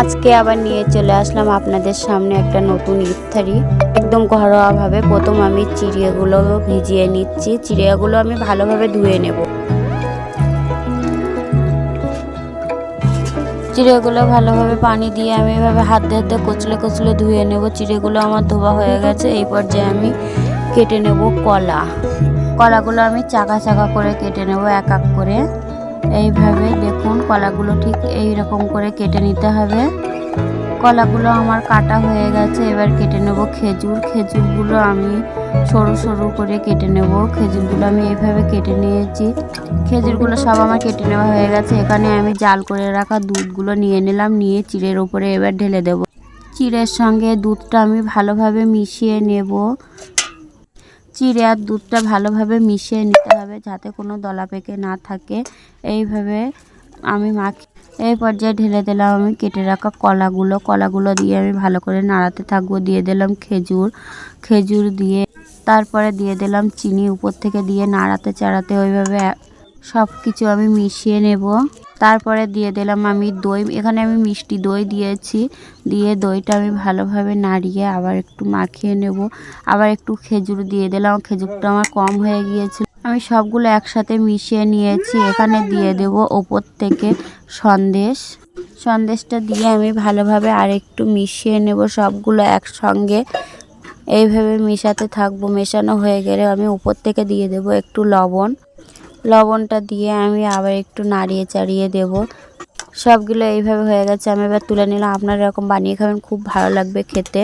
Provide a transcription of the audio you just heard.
আজকে আবার নিয়ে চলে আসলাম আপনাদের সামনে একটা নতুন ইফতারি। একদম ঘরোয়াভাবে প্রথম আমি চিড়িয়াগুলো ভিজিয়ে নিচ্ছি। চিড়িয়াগুলো আমি ভালোভাবে ধুয়ে নেব। চিড়েগুলো ভালোভাবে পানি দিয়ে আমি এভাবে হাত হাতে কচলে কচলে ধুয়ে নেব। চিড়েগুলো আমার ধোয়া হয়ে গেছে। এই পর্যায়ে আমি কেটে নেব কলা। কলাগুলো আমি চাকা চাকা করে কেটে নেব এক এক করে। এইভাবে দেখুন, কলাগুলো ঠিক এই রকম করে কেটে নিতে হবে। কলাগুলো আমার কাটা হয়ে গেছে, এবার কেটে নেব খেজুর। খেজুরগুলো আমি সরু সরু করে কেটে নেব। খেজুরগুলো আমি এইভাবে কেটে নিয়েছি। খেজুরগুলো সব আমার কেটে নেওয়া হয়ে গেছে। এখানে আমি জাল করে রাখা দুধগুলো নিয়ে নিলাম, নিয়ে চিড়ের উপরে এবার ঢেলে দেব। চিড়ের সঙ্গে দুধটা আমি ভালোভাবে মিশিয়ে নেব। চিড়ে আর দুধটা ভালোভাবে মিশিয়ে নিতে হবে যাতে কোনো দলা পেকে না থাকে। এইভাবে আমি মাখি, এই পর্যায়ে ঢেলে দিলাম আমি কেটে রাখা কলাগুলো। কলাগুলো দিয়ে আমি ভালো করে নাড়াতে থাকব। দিয়ে দিলাম খেজুর খেজুর দিয়ে তারপরে দিয়ে দিলাম চিনি। উপর থেকে দিয়ে নাড়াতে চাড়াতে ওইভাবে সব কিছু আমি মিশিয়ে নেব। তারপরে দিয়ে দিলাম আমি দই। এখানে আমি মিষ্টি দই দিয়েছি। দিয়ে দইটা আমি ভালোভাবে নাড়িয়ে আবার একটু মাখিয়ে নেব। আবার একটু খেজুর দিয়ে দিলাম। খেজুরটা আমার কম হয়ে গিয়েছিল। আমি সবগুলো একসাথে মিশিয়ে নিয়েছি। এখানে দিয়ে দেব ওপর থেকে সন্দেশ। সন্দেশটা দিয়ে আমি ভালোভাবে আরেকটু মিশিয়ে নেব। সবগুলো একসঙ্গে এইভাবে মেশাতে থাকব। মেশানো হয়ে গেলে আমি উপর থেকে দিয়ে দেব একটু লবণ। লবণটা দিয়ে আমি আবার একটু নাড়িয়ে চাড়িয়ে দেব। সবগুলো এইভাবে হয়ে গেছে, আমি এবার তুলে নিলাম। আপনারা এরকম বানিয়ে খাবেন, খুব ভালো লাগবে খেতে।